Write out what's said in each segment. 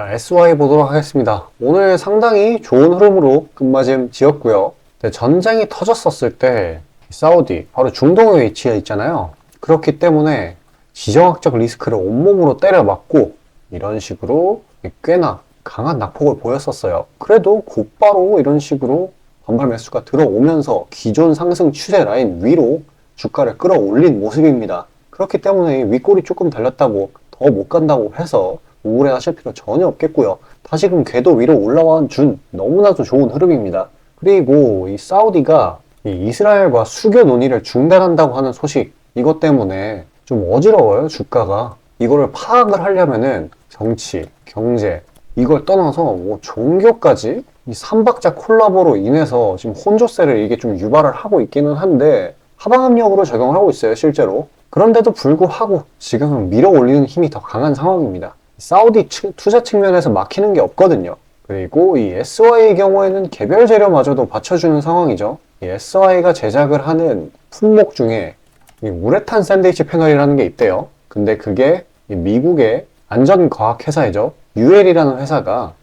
자, SY 보도록 하겠습니다. 오늘 상당히 좋은 흐름으로 끝마짐 지었고요. 네, 전쟁이 터졌었을 때 사우디, 바로 중동에 위치해 있잖아요. 그렇기 때문에 지정학적 리스크를 온몸으로 때려 맞고 이런 식으로 꽤나 강한 낙폭을 보였었어요. 그래도 곧바로 이런 식으로 반발 매수가 들어오면서 기존 상승 추세 라인 위로 주가를 끌어올린 모습입니다. 그렇기 때문에 윗골이 조금 달렸다고 더 못 간다고 해서 우울해 하실 필요 전혀 없겠고요. 다시금 궤도 위로 올라와 준 너무나도 좋은 흐름입니다. 그리고 이 사우디가 이 이스라엘과 수교 논의를 중단한다고 하는 소식 이것 때문에 좀 어지러워요 주가가 이거를 파악을 하려면은 정치, 경제 이걸 떠나서 뭐 종교까지 이 삼박자 콜라보로 인해서 지금 혼조세를 이게 좀 유발을 하고 있기는 한데 하방압력으로 적용을 하고 있어요 실제로 그런데도 불구하고 지금은 밀어 올리는 힘이 더 강한 상황입니다 사우디 측- 투자 측면에서 막히는 게 없거든요 그리고 이 SY의 경우에는 개별 재료마저도 받쳐주는 상황이죠 이 SY가 제작을 하는 품목 중에 이 우레탄 샌드위치 패널이라는 게 있대요. 근데 그게 이 미국의 안전과학 회사이죠. UL이라는 회사가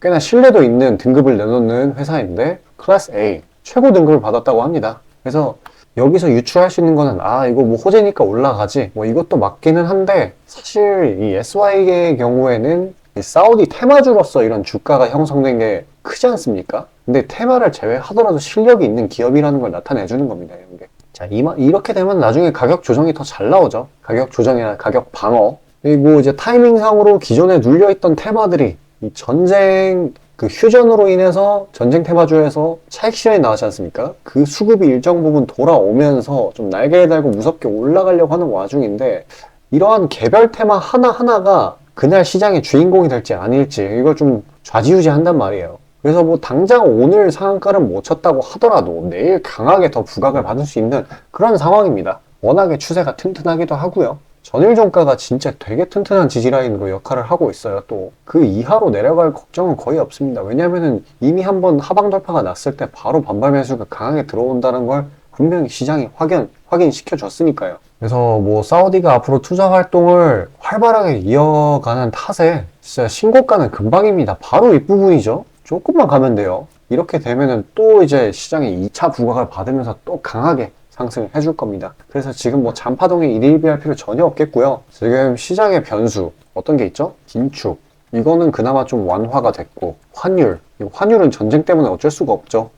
꽤나 신뢰도 있는 등급을 내놓는 회사인데 클래스 A 최고 등급을 받았다고 합니다. 그래서 여기서 유추할 수 있는 거는 아 이거 뭐 호재니까 올라가지 뭐 이것도 맞기는 한데 사실 이 SY의 경우에는 이 사우디 테마주로서 이런 주가가 형성된 게 크지 않습니까? 근데 테마를 제외하더라도 실력이 있는 기업이라는 걸 나타내 주는 겁니다. 이런 게. 자, 이마- 이렇게 되면 나중에 가격 조정이 더 잘 나오죠. 가격 조정이나 가격 방어. 그리고 이제 타이밍상으로 기존에 눌려있던 테마들이 이 전쟁 그 휴전으로 인해서 전쟁 테마주에서 차익 실현이 나왔지 않습니까? 그 수급이 일정 부분 돌아오면서 좀 날개를 달고 무섭게 올라가려고 하는 와중인데 이러한 개별 테마 하나하나가 그날 시장의 주인공이 될지 아닐지 이걸 좀 좌지우지 한단 말이에요. 그래서 뭐 당장 오늘 상한가를 못 쳤다고 하더라도 내일 강하게 더 부각을 받을 수 있는 그런 상황입니다. 워낙에 추세가 튼튼하기도 하고요. 전일 종가가 진짜 되게 튼튼한 지지라인으로 역할을 하고 있어요. 또 그 이하로 내려갈 걱정은 거의 없습니다. 왜냐면은 이미 한번 하방 돌파가 났을 때 바로 반발 매수가 강하게 들어온다는 걸 분명히 시장이 확인, 확인시켜 줬으니까요. 그래서 뭐 사우디가 앞으로 투자 활동을 활발하게 이어가는 탓에 진짜 신고가는 금방입니다. 바로 윗부분이죠. 조금만 가면 돼요. 이렇게 되면은 또 이제 시장이 2차 부각을 받으면서 또 강하게 상승을 해줄 겁니다. 그래서 지금 뭐 잔파동에 일일비할 필요 전혀 없겠고요. 지금 시장의 변수 어떤 게 있죠? 긴축. 이거는 그나마 좀 완화가 됐고 환율. 환율은 전쟁 때문에 어쩔 수가 없죠.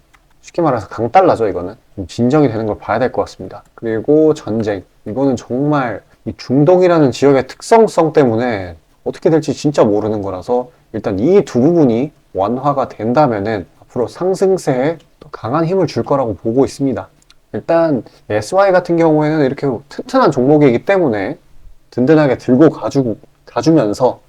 쉽게 말해서 강달라죠 이거는 좀 진정이 되는 걸 봐야 될 것 같습니다 그리고 전쟁 이거는 정말 이 중동이라는 지역의 특성성 때문에 어떻게 될지 진짜 모르는 거라서 일단 이 두 부분이 완화가 된다면은 앞으로 상승세에 또 강한 힘을 줄 거라고 보고 있습니다 일단 SY 같은 경우에는 이렇게 튼튼한 종목이기 때문에 든든하게 들고 가지고 가주면서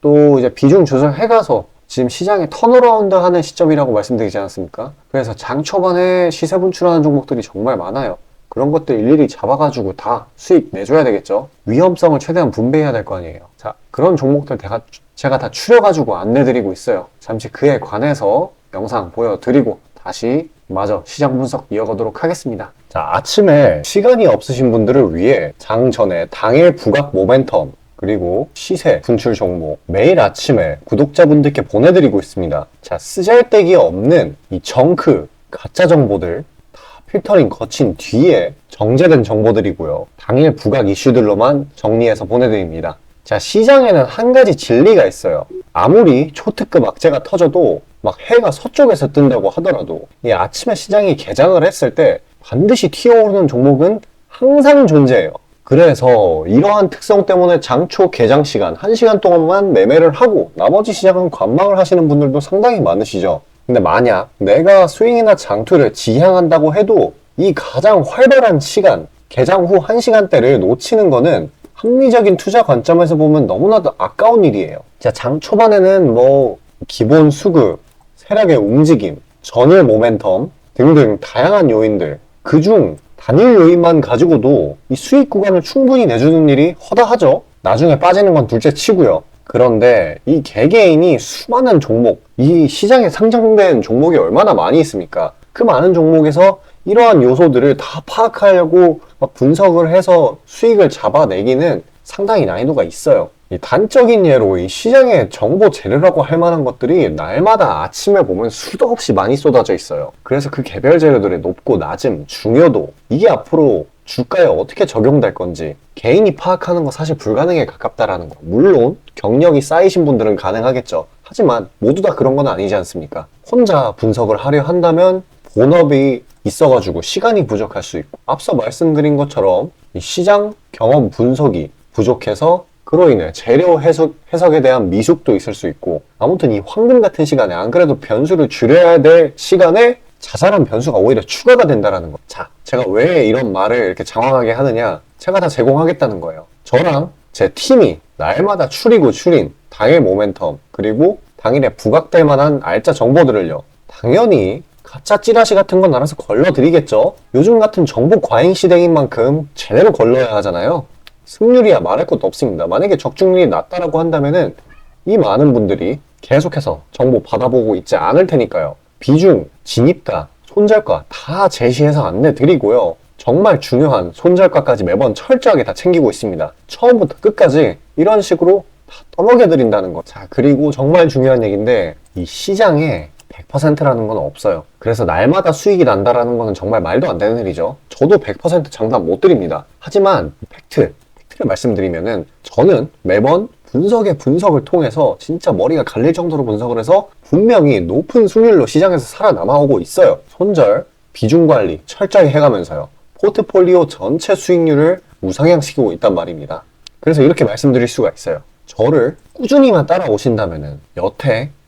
또 이제 비중 조절해 가서 지금 시장이 턴어라운드 하는 시점이라고 말씀드리지 않았습니까? 그래서 장 초반에 시세 분출하는 종목들이 정말 많아요. 그런 것들 일일이 잡아가지고 다 수익 내줘야 되겠죠? 위험성을 최대한 분배해야 될 거 아니에요. 자, 그런 종목들 제가, 제가 다 추려가지고 안내드리고 있어요. 잠시 그에 관해서 영상 보여드리고 다시 마저 시장 분석 이어가도록 하겠습니다. 자, 아침에 시간이 없으신 분들을 위해 장 전에 당일 부각 모멘텀 그리고 시세, 분출 종목 매일 아침에 구독자분들께 보내드리고 있습니다. 자, 쓰잘데기 없는 이 정크, 가짜 정보들 다 필터링 거친 뒤에 정제된 정보들이고요. 당일 부각 이슈들로만 정리해서 보내드립니다. 자, 시장에는 한 가지 진리가 있어요. 아무리 초특급 악재가 터져도 막 해가 서쪽에서 뜬다고 하더라도 이 아침에 시장이 개장을 했을 때 반드시 튀어오르는 종목은 항상 존재해요. 그래서 이러한 특성 때문에 장초 개장 시간 1시간 동안만 매매를 하고 나머지 시장은 관망을 하시는 분들도 상당히 많으시죠. 근데 만약 내가 스윙이나 장투를 지향한다고 해도 이 가장 활발한 시간, 개장 후 1시간대를 놓치는 거는 합리적인 투자 관점에서 보면 너무나도 아까운 일이에요. 자, 장 초반에는 뭐 기본 수급, 세력의 움직임, 전일 모멘텀 등등 다양한 요인들 그중 단일 요인만 가지고도 이 수익 구간을 충분히 내주는 일이 허다하죠. 나중에 빠지는 건 둘째 치고요. 그런데 이 개개인이 수많은 종목, 이 시장에 상장된 종목이 얼마나 많이 있습니까? 그 많은 종목에서 이러한 요소들을 다 파악하려고 막 분석을 해서 수익을 잡아내기는 상당히 난이도가 있어요. 이 단적인 예로 이 시장의 정보 재료라고 할 만한 것들이 날마다 아침에 보면 수도 없이 많이 쏟아져 있어요. 그래서 그 개별 재료들의 높고 낮음, 중요도 이게 앞으로 주가에 어떻게 적용될 건지 개인이 파악하는 거 사실 불가능에 가깝다라는 거. 물론 경력이 쌓이신 분들은 가능하겠죠. 하지만 모두 다 그런 건 아니지 않습니까? 혼자 분석을 하려 한다면 본업이 있어가지고 시간이 부족할 수 있고 앞서 말씀드린 것처럼 이 시장 경험 분석이 부족해서 그로 인해 재료 해석, 해석에 대한 미숙도 있을 수 있고 아무튼 이 황금 같은 시간에 안 그래도 변수를 줄여야 될 시간에 자잘한 변수가 오히려 추가가 된다라는 거. 자, 제가 왜 이런 말을 이렇게 장황하게 하느냐? 제가 다 제공하겠다는 거예요. 저랑 제 팀이 날마다 추리고 추린 당일 모멘텀 그리고 당일에 부각될 만한 알짜 정보들을요. 당연히 가짜 찌라시 같은 건 알아서 걸러드리겠죠. 요즘 같은 정보 과잉 시대인 만큼 제대로 걸러야 하잖아요. 승률이야 말할 것도 없습니다. 만약에 적중률이 낮다라고 한다면은 이 많은 분들이 계속해서 정보 받아보고 있지 않을 테니까요. 비중, 진입가, 손절가 다 제시해서 안내 드리고요. 정말 중요한 손절가까지 매번 철저하게 다 챙기고 있습니다. 처음부터 끝까지 이런 식으로 다 떠먹여 드린다는 거. 자, 그리고 정말 중요한 얘기인데 이 시장에 100%라는 건 없어요. 그래서 날마다 수익이 난다라는 거는 정말 말도 안 되는 일이죠. 저도 100% 장담 못 드립니다. 하지만 팩트, 팩트를 말씀드리면은 저는 매번 분석의 분석을 통해서 진짜 머리가 갈릴 정도로 분석을 해서 분명히 높은 수익률로 시장에서 살아남아오고 있어요. 손절, 비중 관리 철저히 해가면서요. 포트폴리오 전체 수익률을 우상향시키고 있단 말입니다. 그래서 이렇게 말씀드릴 수가 있어요. 저를 꾸준히만 따라오신다면은 여태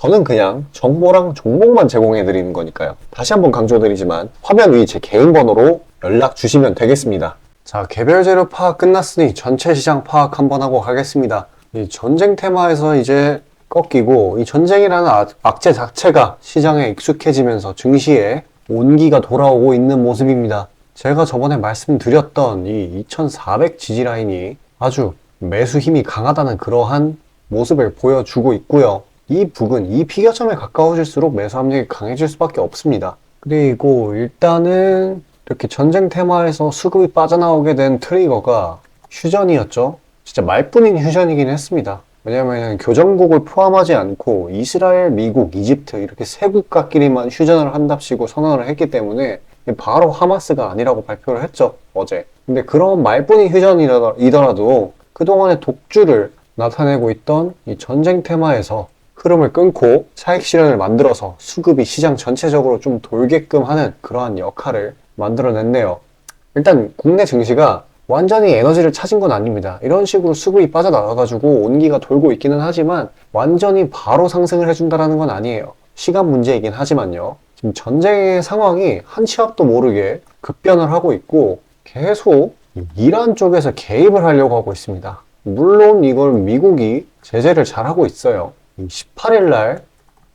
저는 그냥 정보랑 종목만 제공해 드리는 거니까요. 다시 한번 강조드리지만 화면 위 제 개인 번호로 연락 주시면 되겠습니다. 자, 개별 재료 파악 끝났으니 전체 시장 파악 한번 하고 가겠습니다. 이 전쟁 테마에서 이제 꺾이고 이 전쟁이라는 악- 악재 자체가 시장에 익숙해지면서 증시에 온기가 돌아오고 있는 모습입니다. 제가 저번에 말씀드렸던 이 2400 지지 라인이 아주 매수 힘이 강하다는 그러한 모습을 보여주고 있고요. 이 부근, 이 피겨점에 가까워질수록 매수 압력이 강해질 수밖에 없습니다. 그리고 일단은 이렇게 전쟁 테마에서 수급이 빠져나오게 된 트리거가 휴전이었죠. 진짜 말뿐인 휴전이긴 했습니다. 왜냐하면 교정국을 포함하지 않고 이스라엘, 미국, 이집트 이렇게 세 국가끼리만 휴전을 한답시고 선언을 했기 때문에 바로 하마스가 아니라고 발표를 했죠 어제. 근데 그런 말뿐인 휴전이더라도 그동안의 독주를 나타내고 있던 이 전쟁 테마에서 흐름을 끊고 차익 실현을 만들어서 수급이 시장 전체적으로 좀 돌게끔 하는 그러한 역할을 만들어냈네요. 일단 국내 증시가 완전히 에너지를 찾은 건 아닙니다. 이런 식으로 수급이 빠져나가가지고 온기가 돌고 있기는 하지만 완전히 바로 상승을 해준다라는 건 아니에요. 시간 문제이긴 하지만요. 지금 전쟁의 상황이 한치 앞도 모르게 급변을 하고 있고 계속 이란 쪽에서 개입을 하려고 하고 있습니다. 물론 이걸 미국이 제재를 잘하고 있어요. 18일 날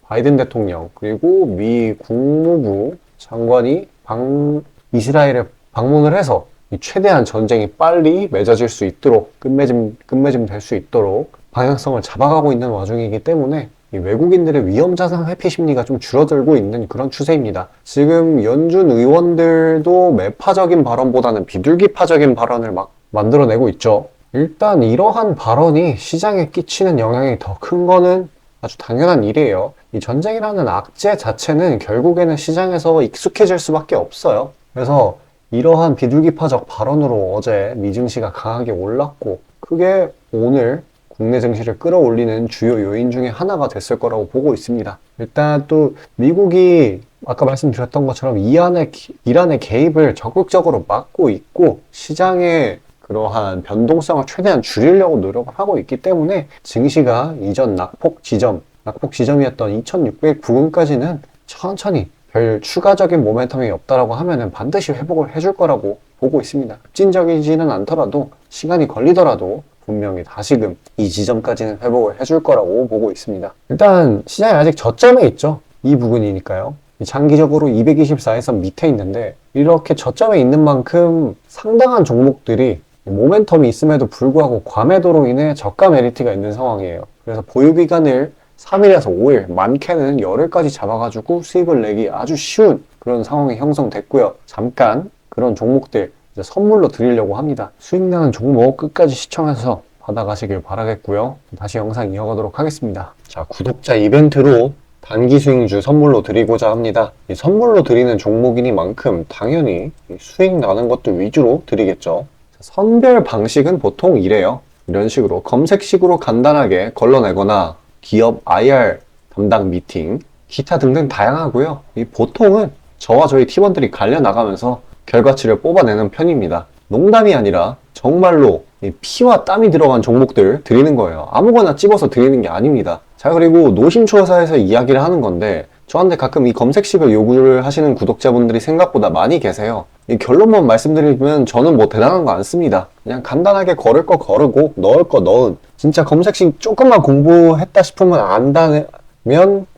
바이든 대통령 그리고 미 국무부 장관이 방, 이스라엘에 방문을 해서 이 최대한 전쟁이 빨리 맺어질 수 있도록 끝맺음 끝맺음 될 수 있도록 방향성을 잡아가고 있는 와중이기 때문에 이 외국인들의 위험 자산 회피 심리가 좀 줄어들고 있는 그런 추세입니다. 지금 연준 의원들도 매파적인 발언보다는 비둘기파적인 발언을 막 만들어내고 있죠. 일단 이러한 발언이 시장에 끼치는 영향이 더 큰 거는 아주 당연한 일이에요. 이 전쟁이라는 악재 자체는 결국에는 시장에서 익숙해질 수밖에 없어요. 그래서 이러한 비둘기파적 발언으로 어제 미증시가 강하게 올랐고 그게 오늘 국내 증시를 끌어올리는 주요 요인 중에 하나가 됐을 거라고 보고 있습니다. 일단 또 미국이 아까 말씀드렸던 것처럼 이란의, 이란의 개입을 적극적으로 막고 있고 시장의 그러한 변동성을 최대한 줄이려고 노력을 하고 있기 때문에 증시가 이전 낙폭 지점, 낙폭 지점이었던 2600 부근까지는 천천히 별 추가적인 모멘텀이 없다라고 하면은 반드시 회복을 해줄 거라고 보고 있습니다. 급진적이지는 않더라도 시간이 걸리더라도 분명히 다시금 이 지점까지는 회복을 해줄 거라고 보고 있습니다. 일단 시장이 아직 저점에 있죠. 이 부분이니까요. 장기적으로 224에서 밑에 있는데 이렇게 저점에 있는 만큼 상당한 종목들이 모멘텀이 있음에도 불구하고 과매도로 인해 저가 메리트가 있는 상황이에요. 그래서 보유기간을 3일에서 5일, 많게는 열흘까지 잡아가지고 수익을 내기 아주 쉬운 그런 상황이 형성됐고요. 잠깐 그런 종목들 선물로 드리려고 합니다. 수익 나는 종목 끝까지 시청해서 받아가시길 바라겠고요. 다시 영상 이어가도록 하겠습니다. 자, 구독자 이벤트로 단기 수익주 선물로 드리고자 합니다. 이 선물로 드리는 종목이니만큼 당연히 수익 나는 것들 위주로 드리겠죠. 선별 방식은 보통 이래요. 이런 식으로 검색식으로 간단하게 걸러내거나 기업 IR 담당 미팅, 기타 등등 다양하고요. 이 보통은 저와 저희 팀원들이 갈려 나가면서 결과치를 뽑아내는 편입니다. 농담이 아니라 정말로 피와 땀이 들어간 종목들 드리는 거예요. 아무거나 찝어서 드리는 게 아닙니다. 자, 그리고 노심초사에서 이야기를 하는 건데 저한테 가끔 이 검색식을 요구를 하시는 구독자분들이 생각보다 많이 계세요. 이 결론만 말씀드리면 저는 뭐 대단한 거 안 씁니다. 그냥 간단하게 걸을 거 거르고 넣을 거 넣은 진짜 검색식 조금만 공부했다 싶으면 안다면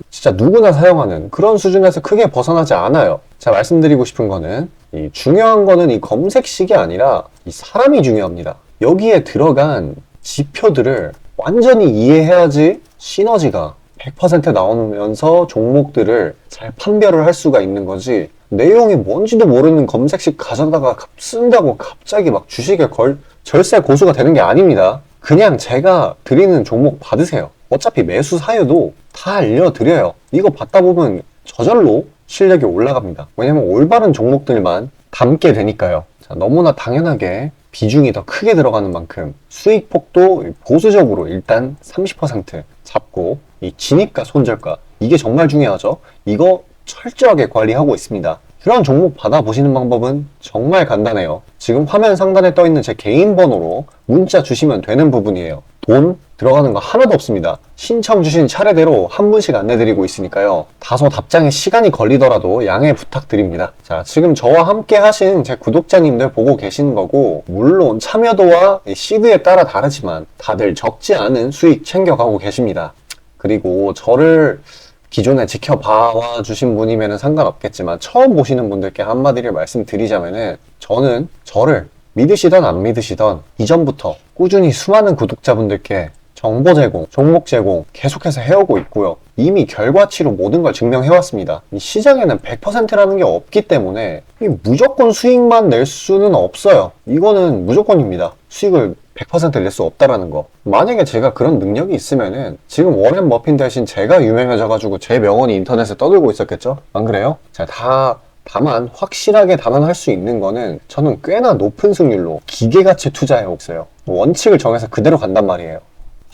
진짜 누구나 사용하는 그런 수준에서 크게 벗어나지 않아요. 제가 말씀드리고 싶은 거는 이 중요한 거는 이 검색식이 아니라 이 사람이 중요합니다. 여기에 들어간 지표들을 완전히 이해해야지 시너지가 100% 나오면서 종목들을 잘 판별을 할 수가 있는 거지 내용이 뭔지도 모르는 검색식 가져다가 쓴다고 갑자기 막 주식에 걸 절세 고수가 되는 게 아닙니다. 그냥 제가 드리는 종목 받으세요. 어차피 매수 사유도 다 알려드려요. 이거 받다 보면 저절로 실력이 올라갑니다. 왜냐면 올바른 종목들만 담게 되니까요. 자, 너무나 당연하게 비중이 더 크게 들어가는 만큼 수익 폭도 보수적으로 일단 30% 잡고 이 진입가 손절가 이게 정말 중요하죠. 이거 철저하게 관리하고 있습니다. 그런 종목 받아보시는 방법은 정말 간단해요. 지금 화면 상단에 떠 있는 제 개인 번호로 문자 주시면 되는 부분이에요. 돈 들어가는 거 하나도 없습니다. 신청 주신 차례대로 한 분씩 안내드리고 있으니까요. 다소 답장에 시간이 걸리더라도 양해 부탁드립니다. 자, 지금 저와 함께 하신 제 구독자님들 보고 계시는 거고, 물론 참여도와 시드에 따라 다르지만 다들 적지 않은 수익 챙겨가고 계십니다. 그리고 저를 기존에 지켜봐 주신 분이면 상관없겠지만 처음 보시는 분들께 한마디를 말씀드리자면은 저는 저를 믿으시던 안 믿으시던 이전부터 꾸준히 수많은 구독자분들께 정보 제공, 종목 제공 계속해서 해오고 있고요. 이미 결과치로 모든 걸 증명해왔습니다. 이 시장에는 100%라는 게 없기 때문에 무조건 수익만 낼 수는 없어요. 이거는 무조건입니다. 수익을 100%낼 수 없다라는 거. 만약에 제가 그런 능력이 있으면은 지금 워렌 머핀 대신 제가 유명해져가지고 제 명언이 인터넷에 떠들고 있었겠죠? 안 그래요? 자, 다 다만 확실하게 단언할 수 있는 거는 저는 꽤나 높은 승률로 기계같이 투자해 왔어요. 원칙을 정해서 그대로 간단 말이에요.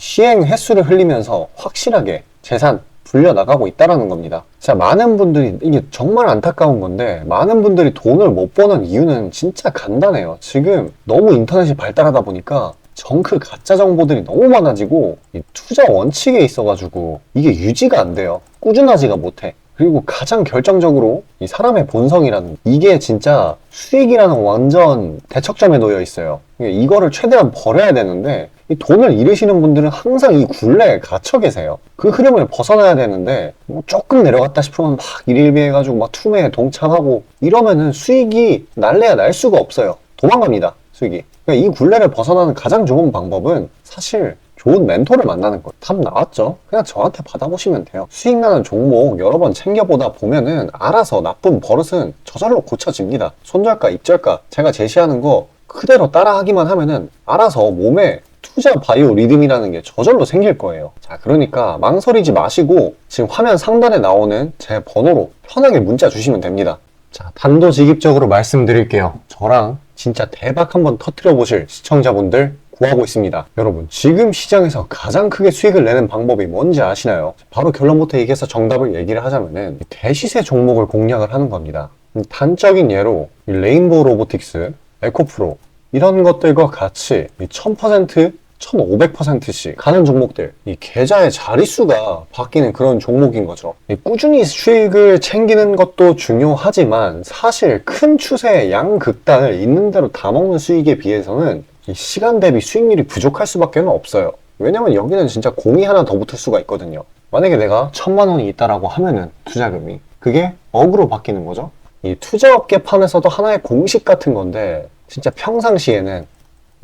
시행 횟수를 흘리면서 확실하게 재산 불려나가고 있다라는 겁니다. 자, 많은 분들이, 이게 정말 안타까운 건데, 많은 분들이 돈을 못 버는 이유는 진짜 간단해요. 지금 너무 인터넷이 발달하다 보니까 정크 가짜 정보들이 너무 많아지고, 투자 원칙에 있어가지고, 이게 유지가 안 돼요. 꾸준하지가 못해. 그리고 가장 결정적으로 이 사람의 본성이라는 이게 진짜 수익이라는 완전 대척점에 놓여 있어요. 이거를 최대한 버려야 되는데 이 돈을 잃으시는 분들은 항상 이 굴레에 갇혀 계세요. 그 흐름을 벗어나야 되는데 뭐 조금 내려갔다 싶으면 막 일일비해가지고 막 투매에 동참하고 이러면은 수익이 날래야 날 수가 없어요. 도망갑니다. 수익이. 그러니까 이 굴레를 벗어나는 가장 좋은 방법은 사실 좋은 멘토를 만나는 거예요. 답 나왔죠? 그냥 저한테 받아보시면 돼요. 수익 나는 종목 여러 번 챙겨보다 보면은 알아서 나쁜 버릇은 저절로 고쳐집니다. 손절가, 입절가 제가 제시하는 거 그대로 따라하기만 하면은 알아서 몸에 투자 바이오 리듬이라는 게 저절로 생길 거예요. 자, 그러니까 망설이지 마시고 지금 화면 상단에 나오는 제 번호로 편하게 문자 주시면 됩니다. 자, 단도직입적으로 말씀드릴게요. 저랑 진짜 대박 한번 터트려 보실 시청자분들 구하고 있습니다. 여러분, 지금 시장에서 가장 크게 수익을 내는 방법이 뭔지 아시나요? 바로 결론부터 얘기해서 정답을 얘기를 하자면은 대시세 종목을 공략을 하는 겁니다. 단적인 예로 레인보우 로보틱스, 에코프로 이런 것들과 같이 1000% 1500%씩 가는 종목들 이 계좌의 자릿수가 바뀌는 그런 종목인 거죠 꾸준히 수익을 챙기는 것도 중요하지만 사실 큰 추세의 양극단을 있는 대로 다 먹는 수익에 비해서는 이 시간 대비 수익률이 부족할 수밖에 없어요. 왜냐면 여기는 진짜 공이 하나 더 붙을 수가 있거든요. 만약에 내가 천만 원이 있다라고 하면은 투자금이 그게 억으로 바뀌는 거죠. 이 투자업계 판에서도 하나의 공식 같은 건데 진짜 평상시에는 이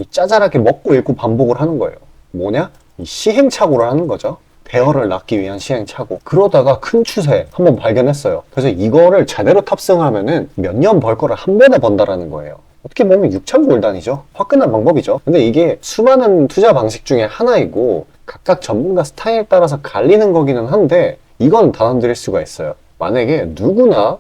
짜잘하게 먹고 읽고 반복을 하는 거예요. 뭐냐? 이 시행착오를 하는 거죠. 대어를 낳기 위한 시행착오. 그러다가 큰 추세 한번 발견했어요. 그래서 이거를 제대로 탑승하면은 몇 년 벌 거를 한 번에 번다라는 거예요. 어떻게 보면 6천 골단이죠. 화끈한 방법이죠. 근데 이게 수많은 투자 방식 중에 하나이고 각각 전문가 스타일에 따라서 갈리는 거기는 한데 이건 단언드릴 수가 있어요. 만약에 누구나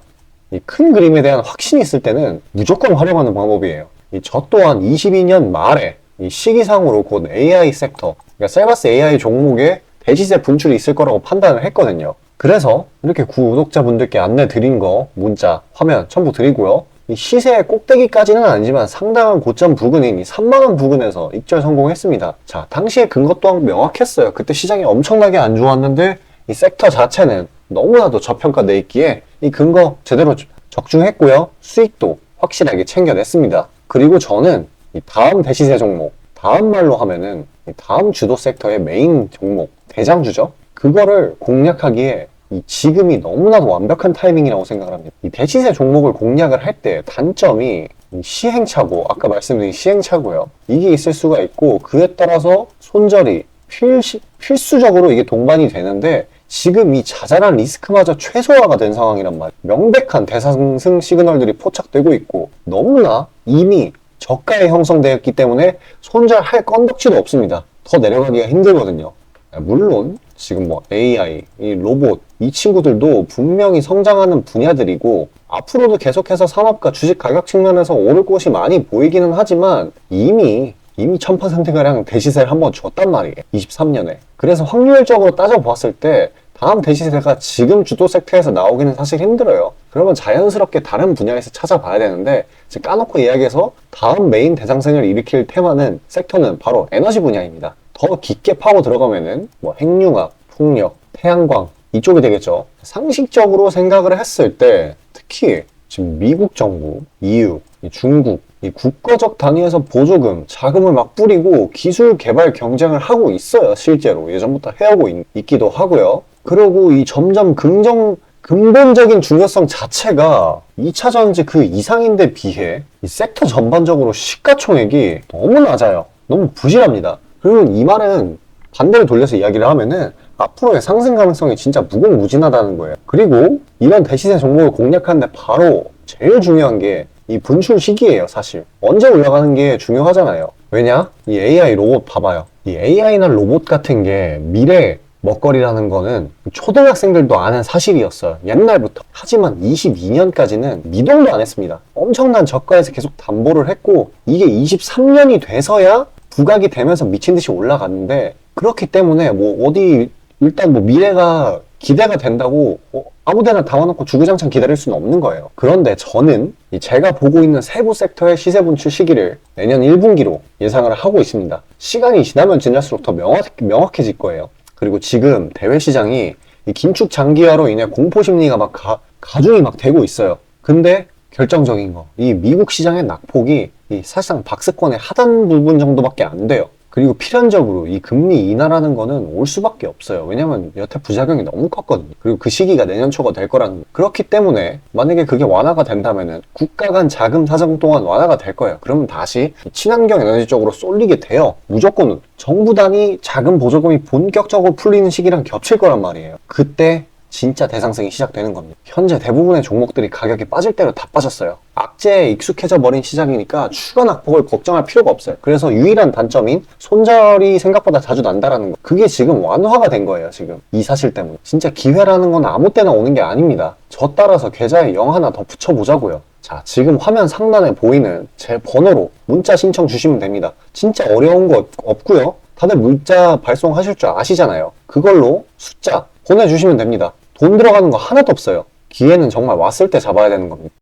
이 큰 그림에 대한 확신이 있을 때는 무조건 활용하는 방법이에요. 이저 또한 22년 말에 이 시기상으로 곧 AI 섹터, 그러니까 셀바스 AI 종목에 대시세 분출이 있을 거라고 판단을 했거든요. 그래서 이렇게 구독자분들께 안내 드린 거 문자, 화면 첨부 드리고요. 이 시세의 꼭대기까지는 아니지만 상당한 고점 부근인 이 3만원 부근에서 익절 성공했습니다. 자, 당시의 근거 또한 명확했어요. 그때 시장이 엄청나게 안 좋았는데 이 섹터 자체는 너무나도 저평가돼 있기에 이 근거 제대로 적중했고요. 수익도 확실하게 챙겨냈습니다. 그리고 저는 이 다음 대시세 종목, 다음 말로 하면은 이 다음 주도 섹터의 메인 종목, 대장주죠. 그거를 공략하기에 이 지금이 너무나도 완벽한 타이밍이라고 생각을 합니다. 이 대시세 종목을 공략을 할 때 단점이 이 시행착오, 아까 말씀드린 시행착오요. 이게 있을 수가 있고 그에 따라서 손절이 필시, 필수적으로 이게 동반이 되는데 지금 이 자잘한 리스크마저 최소화가 된 상황이란 말이에요. 명백한 대상승 시그널들이 포착되고 있고 너무나 이미 저가에 형성되었기 때문에 손절할 건덕지도 없습니다. 더 내려가기가 힘들거든요. 물론 지금 뭐 AI, 이 로봇 이 친구들도 분명히 성장하는 분야들이고 앞으로도 계속해서 산업과 주식 가격 측면에서 오를 곳이 많이 보이기는 하지만 이미 이미 1000%가량 대시세를 한 번 줬단 말이에요. 23년에. 그래서 확률적으로 따져보았을 때 다음 대시세가 지금 주도 섹터에서 나오기는 사실 힘들어요. 그러면 자연스럽게 다른 분야에서 찾아봐야 되는데 지금 까놓고 이야기해서 다음 메인 대상생을 일으킬 테마는 섹터는 바로 에너지 분야입니다. 더 깊게 파고 들어가면은 뭐 핵융합, 풍력, 태양광 이쪽이 되겠죠. 상식적으로 생각을 했을 때 특히 지금 미국 정부, EU, 이 중국, 이 국가적 단위에서 보조금, 자금을 막 뿌리고 기술 개발 경쟁을 하고 있어요. 실제로 예전부터 해오고 있, 기도 하고요. 그리고 이 점점 긍정 근본적인 중요성 자체가 2차 전지 그 이상인데 비해 이 섹터 전반적으로 시가총액이 너무 낮아요. 너무 부실합니다. 그러면 이 말은 반대로 돌려서 이야기를 하면은 앞으로의 상승 가능성이 진짜 무궁무진하다는 거예요. 그리고 이런 대시세 종목을 공략하는데 바로 제일 중요한 게 이 분출 시기예요, 사실. 언제 올라가는 게 중요하잖아요. 왜냐? 이 AI 로봇 봐봐요. 이 AI나 로봇 같은 게 미래 먹거리라는 거는 초등학생들도 아는 사실이었어요. 옛날부터. 하지만 22년까지는 미동도 안 했습니다. 엄청난 저가에서 계속 담보를 했고 이게 23년이 돼서야 부각이 되면서 미친 듯이 올라갔는데 그렇기 때문에 뭐 어디 일단 뭐 미래가 기대가 된다고 어, 아무데나 담아놓고 주구장창 기다릴 수는 없는 거예요. 그런데 저는 제가 보고 있는 세부 sek터의 시세 분출 시기를 내년 1분기로 예상을 하고 있습니다. 시간이 지나면 지날수록 더 명확, 명확해질 거예요. 그리고 지금 대외 시장이 이 긴축 장기화로 인해 공포 심리가 막 가, 가중이 막 되고 있어요. 근데 결정적인 거, 이 미국 시장의 낙폭이 이 사실상 박스권의 하단 부분 정도밖에 안 돼요. 그리고 필연적으로 이 금리 인하라는 거는 올 수밖에 없어요. 왜냐면 여태 부작용이 너무 컸거든요. 그리고 그 시기가 내년 초가 될 거라는 거. 그렇기 때문에 만약에 그게 완화가 된다면은 국가 간 자금 사정 동안 완화가 될 거예요. 그러면 다시 친환경 에너지 쪽으로 쏠리게 돼요. 무조건 정부 단위 자금 보조금이 본격적으로 풀리는 시기랑 겹칠 거란 말이에요. 그때 진짜 대상승이 시작되는 겁니다. 현재 대부분의 종목들이 가격이 빠질 대로 다 빠졌어요. 악재에 익숙해져 버린 시장이니까 추가 낙폭을 걱정할 필요가 없어요. 그래서 유일한 단점인 손절이 생각보다 자주 난다라는 거. 그게 지금 완화가 된 거예요, 지금. 이 사실 때문에. 진짜 기회라는 건 아무 때나 오는 게 아닙니다. 저 따라서 계좌에 0 하나 더 붙여보자고요. 자, 지금 화면 상단에 보이는 제 번호로 문자 신청 주시면 됩니다. 진짜 어려운 거 없고요. 다들 문자 발송하실 줄 아시잖아요. 그걸로 숫자 보내주시면 됩니다. 돈 들어가는 거 하나도 없어요. 기회는 정말 왔을 때 잡아야 되는 겁니다.